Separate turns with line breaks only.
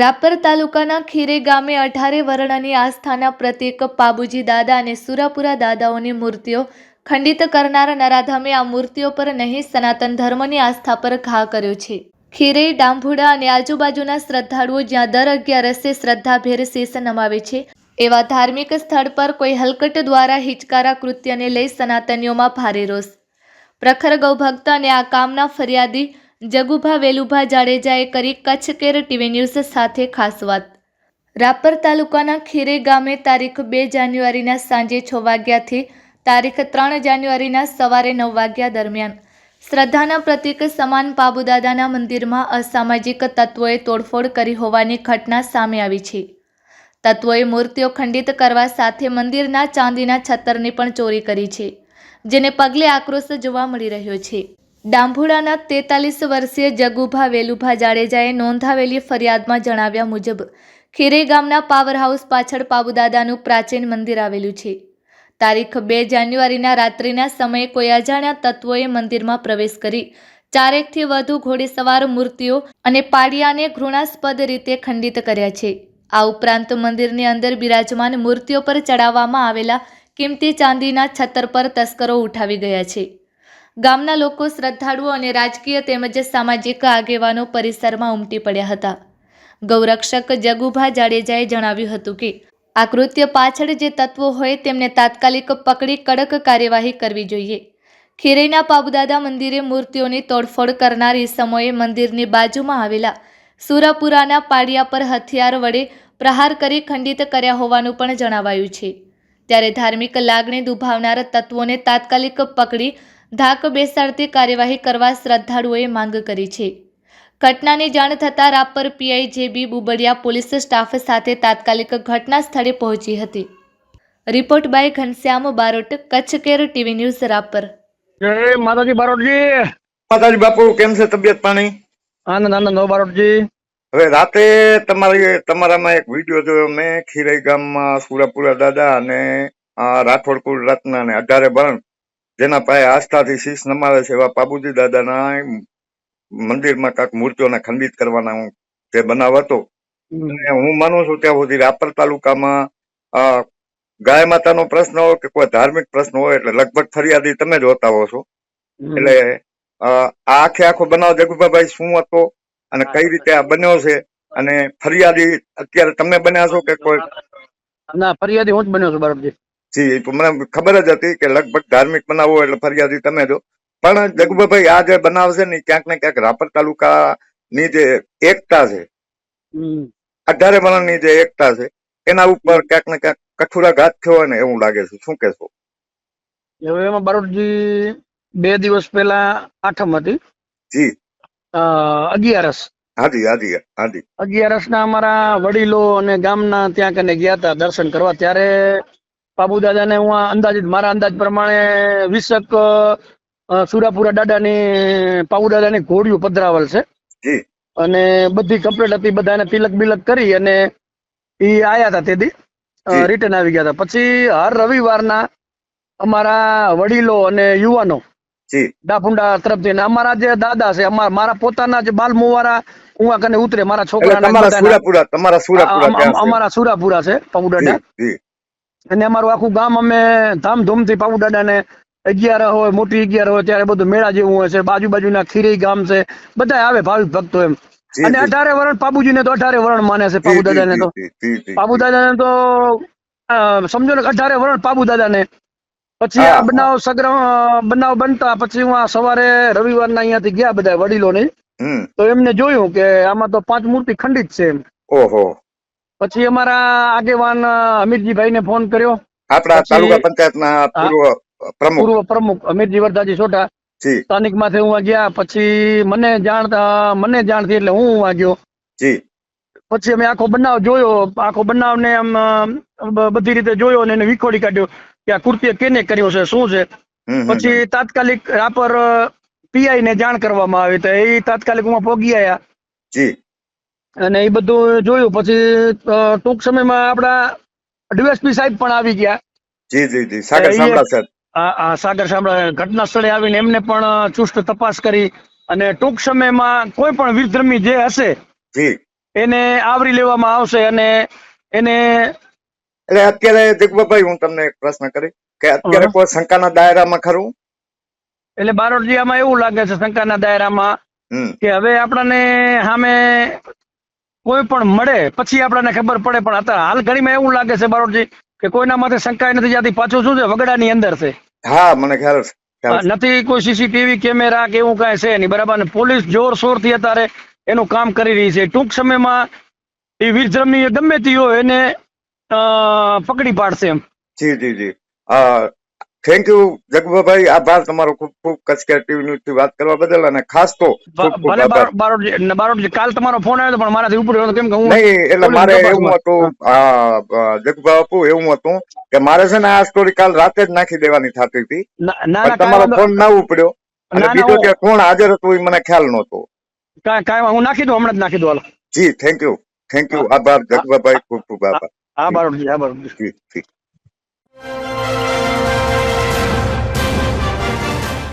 રાપર તાલુકાના ખીરે ગામે અઢારે વર્ણની આસ્થાના પ્રતીક પાબુજી દાદા અને સુરાપુરા દાદાઓની મૂર્તિઓ ખંડિત કરનાર નરાધામે આ મૂર્તિઓ પર નહીં સનાતન ધર્મની આસ્થા પર ઘા કર્યો છે. ખીરે, ડાંભુડા અને આજુબાજુના શ્રદ્ધાળુઓ જ્યાં દર અગિયારસે શ્રદ્ધાભેર શેષ નમાવે છે. એવા ધાર્મિક સ્થળ પર કોઈ હલકટ દ્વારા હિચકારા કૃત્યને લઈ સનાતનીઓમાં ભારે રોષ. પ્રખર ગૌભક્ત અને આ કામના ફરિયાદી જગુભા વેલુભા જાડેજાએ કરી કચ્છ કેર ટીવી ન્યૂઝ સાથે ખાસ વાત. રાપર તાલુકાના ખીરે ગામે તારીખ બે જાન્યુઆરીના સાંજે છ વાગ્યાથી તારીખ ત્રણ જાન્યુઆરીના સવારે નવ વાગ્યા દરમિયાન શ્રદ્ધાના પ્રતીક સમાન પાબુદાદાના મંદિરમાં અસામાજિક તત્વોએ તોડફોડ કરી હોવાની ઘટના સામે આવી છે. તત્વોએ મૂર્તિઓ ખંડિત કરવા સાથે મંદિરના ચાંદીના છત્તરની પણ ચોરી કરી છે, જેને પગલે આક્રોશ જોવા મળી રહ્યો છે. ડાંભુડાના તેતાલીસ વર્ષીય જગુભા વેલુભા જાડેજાએ નોંધાવેલી ફરિયાદમાં જણાવ્યા મુજબ, ખીરે ગામના પાવર હાઉસ પાછળ પાબુદાદાનું પ્રાચીન મંદિર આવેલું છે. તારીખ બે જાન્યુઆરીના રાત્રિના સમયે કોઈ અજાણ્યા તત્વોએ મંદિરમાં પ્રવેશ કરી, ચારેકથી વધુ ઘોડેસવાર મૂર્તિઓ અને પાડિયાને ઘૃણાસ્પદ રીતે ખંડિત કર્યા છે. આ ઉપરાંત મંદિરની અંદર બિરાજમાન મૂર્તિઓ પર ચડાવવામાં આવેલા કિંમતી ચાંદીના છત્તર પર તસ્કરો ઉઠાવી ગયા છે. ગામના લોકો શ્રદ્ધાળુઓ અને રાજકીય તેમજ સામાજિક આગેવાનો પરિસરમાં ઉમટી પડ્યા હતા. ગૌરક્ષક જગુભા જાડેજાએ જણાવ્યું હતું કે આ કૃત્ય પાછળ જે તત્વો હોય તેમને તાત્કાલિક પકડી કડક કાર્યવાહી કરવી જોઈએ. ખીરેના પાબુદાદા મંદિરે મૂર્તિઓની તોડફોડ કરનાર સમયે મંદિરની બાજુમાં આવેલા સુરાપુરાના પાડિયા પર હથિયાર વડે પ્રહાર કરી ખંડિત કર્યા હોવાનું પણ જણાવાયું છે. ત્યારે ધાર્મિક લાગણી દુભાવનાર તત્વોને તાત્કાલિક પકડી ધાક બેસાડતી કાર્યવાહી કરવા શ્રદ્ધાળુઓએ માંગ કરી છે. ઘટનાની જાણ થતાં Rapar PI JB Bubadiya police staff સાથે તાત્કાલિક ઘટના સ્થળે પહોંચી હતી. Report by Ghanshyam Barot Kutch care TV news Rapar
જય માતાજી બારોટજી.
માતાજી બાપુ કેમ છે તબિયત પાણી?
આનંદ આનંદ બારોટજી.
હવે રાતે તમારી તમારામાં એક વીડિયો જોયો મેં ખીરાઈ ગામમાં સુરાપુરા દાદા અને રાઠોડ કુલ રત્ન અને અઢારે બરણ જેના પાસે આસ્થાથી શીશ નમાવે છે એવા પાબુજી દાદાના મંદિરમાં કાંક મૂર્તિઓને ખંડિત કરવાના જે બનાવ હતો. હું માનું છું ત્યાં સુધી રાપર તાલુકામાં ગાય માતાનો પ્રશ્ન હોય કે કોઈ ધાર્મિક પ્રશ્ન હોય એટલે લગભગ ફરિયાદી તમે જ હોતા હો છો. એટલે આ આખે આખો બનાવ જગુભાઈ શું હતો અને કઈ રીતે આ બન્યો છે અને ફરિયાદી અત્યારે તમે બન્યા છો કે કોઈ
ના ફરિયાદી હું જ બન્યો છું બારોટજી
જી તો મને ખબર જ હતી કે લગભગ ધાર્મિક બનાવો એટલે ફરિયાદી તમે જો પણ જગુભાઈ આ જે બનાવ છે ને ક્યાંક ને ક્યાંક રાપર તાલુકાની જે એકતા છે. અઢારે વરણની જે એકતા છે એના ઉપર ક્યાંક ને ક્યાંક કઠોરાઘાત થયો હોય ને એવું લાગે છે. શું કહેશો?
હવે એમાં બારોટજી બે દિવસ પહેલા આઠમ હતી.
જી.
અ, અગિયારસ.
હાજી હાજી હાજી.
અગિયારસ ના અમારા વડીલો અને ગામના ત્યાં કને ગયા હતા દર્શન કરવા. ત્યારે બાબુ દાદાને હું અંદાજિત મારા અંદાજ પ્રમાણે વીસક સુરાપુરા દાદાની પાબુ દાદાની ઘોડીઓ પધરાવેલ છે. અને બધી કમ્પ્લીટ હતી બધાને તિલક બિલક કરી અને એ આયા હતા તેથી. રિટર્ન આવી ગયા હતા. પછી હર રવિવારના અમારા વડીલો અને યુવાનો ડાફુંડા તરફથી અમારા જે દાદા છે અમારા મારા પોતાના જે બાલ મુવારા ઉવા કને ઉતરે મારા છોકરા. અમારા સુરાપુરા છે
જી.
અને અમારું આખું ગામ અમે ધામધૂમથી પાઉડાડા ને અગિયાર હોય મોટી અગિયાર હોય ત્યારે બધું મેળા જેવું હોય છે. બાજુ બાજુના ખીરી ગામ છે. બધા આવે ભાવિક ભક્તો એમ. અને અઢારે વરણ બાબુજીને તો અઢારે વરણ માને છે પાબુ દાદાને તો. પાબુ દાદાને તો સમજો ને અઢારે વરણ પાબુ દાદાને પછી આ બનાવ સગ્રહ બનાવ બનતા પછી હું આ સવારે રવિવારના અહીંયાથી ગયા બધા વડીલોને. તો એમને જોયું કે આમાં તો પાંચ મૂર્તિ ખંડિત છે એમ.
ઓહો.
પછી અમારા આગેવાન અમિતજીભાઈ ને ફોન કર્યો.
આપણા તાલુકા પંચાયતના પૂર્વ પ્રમુખ.
પૂર્વ પ્રમુખ અમિતજી વરદાજી સોઢા. સ્થાનિકમાંથી હું ગયા પછી મને જાણતા મને જાણ થઈ એટલે હું આ ગયો પછી અમે આખો બનાવ જોયો આખો બનાવ ને આમ બધી રીતે જોયો ને એને વિખોડી કાઢ્યો કે આ કૃત્ય કેને કર્યો છે શું છે? પછી તાત્કાલિક રાપર પીઆઈ ને જાણ કરવામાં આવી તો એ તાત્કાલિક હું પોગી આવ્યા અને એ બધું જોયું. પછી ટૂંક સમયમાં આપણા ડીએસપી સાહેબ પણ આવી ગયા.
જી જી જી. સાગર સાંભળા સાહેબ.
આ આ સાગર સાંભળા ઘટના સ્થળે આવીને એમને પણ ચુસ્ત તપાસ કરી અને ટૂંક સમયમાં કોઈ પણ વિધર્મી જે હશે
જી.
એને આવરી લેવામાં આવશે અને એને
એટલે અત્યારે જગુભાઈ હું તમને એક પ્રશ્ન કરી કે અત્યારે કોઈ શંકાના દાયરામાં ખરું?
એટલે બારોટજી આમાં એવું લાગે છે શંકાના દાયરામાં કે હવે આપણને સામે કોઈ પણ મળે પછી આપણને ખબર પડે પણ અત્યારે હાલ ઘડીમાં એવું લાગે છે બારોટજી કે કોઈના માટે શંકાય નથી જાતી પાછું શું છે વગડાની અંદર છે.
હા મને ખ્યાલ છે
નથી કોઈ સીસીટીવી કેમેરા કે એવું કાંઈ છે નહીં બરાબર ને પોલીસ જોરશોરથી અત્યારે એનું કામ કરી રહી છે. ટૂંક સમયમાં એ વીરજ્રમની ગમે તે હોય એને પકડી પાડશે એમ.
જી જી જી. Thank you Jagubhai. આભાર. તમારો ખૂબ ખૂબ કચકેર ટીવી ન્યૂઝથી વાત કરવા બદલ અને ખાસ તો
ભલે
આભાર.
બારોટજી બારોટજી કાલ તમારો ફોન આવ્યો પણ મારાથી ઉપર કેમ કે હું
નહીં એટલે મારે એવું હતું જગુભાઈ બાપુ એવું હતું કે મારે છે ને આ સ્ટોરી કાલ રાતે જ નાખી દેવાની થતી હતી. તમારો ફોન ના ઉપડ્યો. અને બીજો કે કોણ હાજર હતું એ મને ખ્યાલ નહોતો.
કાંઈ કાંઈ હું નાખી દઉં હમણાં જ નાખી દઉં
જી થેન્ક યુ થેન્ક યુ આભાર જગભાઈ. ખૂબ ખૂબ આભાર.
હા બારોટજી હા બારોટજી